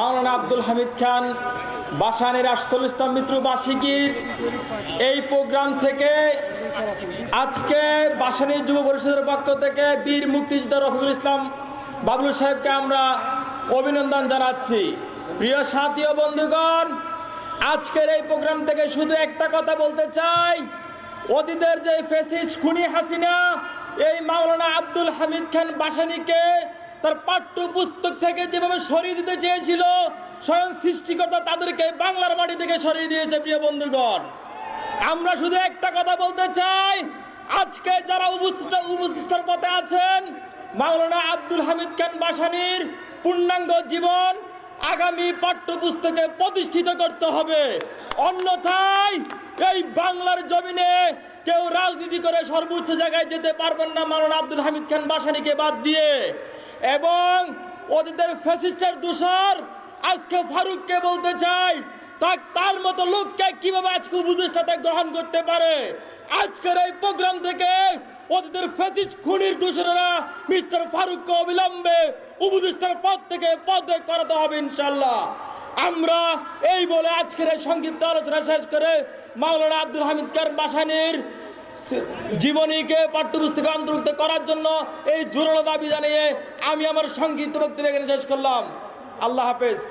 আব্দুল হামিদ খান, বাসানের আটচল্লিশতম মৃত্যুবার্ষিকীর এই প্রোগ্রাম থেকে আজকে বাসানী যুব পরিষদের পক্ষ থেকে বীর মুক্তিযোদ্ধা রফিকুল ইসলাম বাবলু সাহেবকে আমরা অভিনন্দন জানাচ্ছি। প্রিয় সাথী ও বন্ধুগণ, আজকের এই প্রোগ্রাম থেকে শুধু একটা কথা বলতে চাই। অতীতের যে ফেসিস খুনি হাসিনা, এই মাওলানা আব্দুল হামিদ খান বাসানিকে তার পাঠ্য পুস্তক থেকে যেভাবে সরিয়ে দিতে চেয়েছিল, স্বয়ং সৃষ্টিকর্তা তাদেরকে বাংলার মাটি থেকে সরিয়ে দিয়েছে, প্রিয় বন্ধুগণ। আমরা শুধু একটা কথা বলতে চাই, আজকে যারা উপস্থিত, উপস্থিতর পথে আছেন, মাওলানা আব্দুল হামিদ খান বাসানির পূর্ণাঙ্গ জীবন আগামী পাঠ্যপুস্তকে প্রতিষ্ঠিত করতে হবে। অন্যথায় এই বাংলার জমিনে কেউ রাজনীতি করে সর্বোচ্চ জায়গায় যেতে পারবেন না মাওলানা আব্দুল হামিদ খান বাসানিকে বাদ দিয়ে। এবং ওদের ফ্যাসিস্টের দূষর আজকে ফারুককে বলতে চাই তার মতো লোককে কীভাবে আজকে উপদেষ্টাতে গ্রহণ করতে পারে? আজকের এই প্রোগ্রাম থেকে ওদের ফ্যাসিস্ট খুনির দূষণেরা মিস্টার ফারুককে অবিলম্বে উপদেষ্টার পদ থেকে পদে করাতে হবে ইনশাল্লাহ আমরা এই বলে আজকের সংক্ষিপ্ত আলোচনা শেষ করে মাওলানা আব্দুল হামিদ কার বাসানির জীবনীকে পাঠ্যপুস্তকে অন্তর্ভুক্ত করার জন্য এই জোরালো দাবি জানিয়ে আমি আমার সংক্ষিপ্ত বক্তব্য এখানে শেষ করলাম। আল্লাহ হাফেজ।